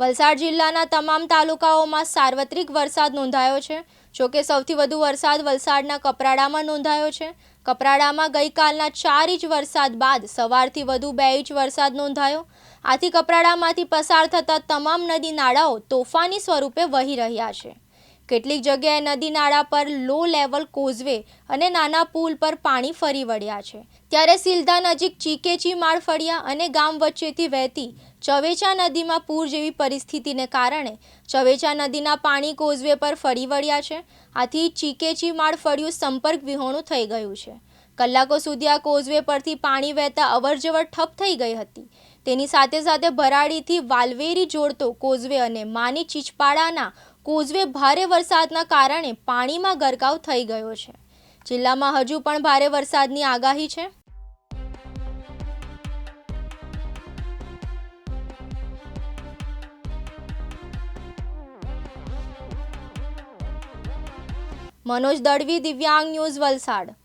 વલસાડ જિલ્લાના તમામ તાલુકાઓમાં સાર્વત્રિક વરસાદ નોંધાયો છે. જોકે સૌથી વધુ વરસાદ વલસાડના કપરાડામાં નોંધાયો છે. કપરાડામાં ગઈકાલના ચાર ઇંચ વરસાદ બાદ સવારથી વધુ બે ઇંચ વરસાદ નોંધાયો. આથી કપરાડામાંથી પસાર થતા તમામ નદી નાળાઓ તોફાની સ્વરૂપે વહી રહ્યા છે. કેટલીક જગ્યાએ નદી નાળા પર લો લેવલ કોઝવે અને નાના પુલ પર પાણી ફરી વળ્યા છે. ત્યારે સિલધા નજીક ચીકેચી માળ ફળિયા અને ગામ વચ્ચેથી વહેતી ચવેચા નદીમાં પૂર જેવી પરિસ્થિતિને કારણે ચવેચા નદીના પાણી કોઝવે પર ફરી વળ્યા છે. આથી ચીકેચી માળ ફળિયું સંપર્ક વિહોણું થઈ ગયું છે. કલાકો સુધી આ કોઝવે પરથી પાણી વહેતા અવરજવર ઠપ થઈ ગઈ હતી. તેની સાથે સાથે ભરાડીથી વાલવેરી જોડતો કોઝવે અને માની ચીચપાડાના કોઝવે ભારે વરસાદના કારણે પાણીમાં ગરકાવ થઈ ગયો છે. જિલ્લામાં હજુ પણ ભારે વરસાદની આગાહી છે. મનોજ દળવી દિવ્યાંગ ન્યૂઝ વલસાડ.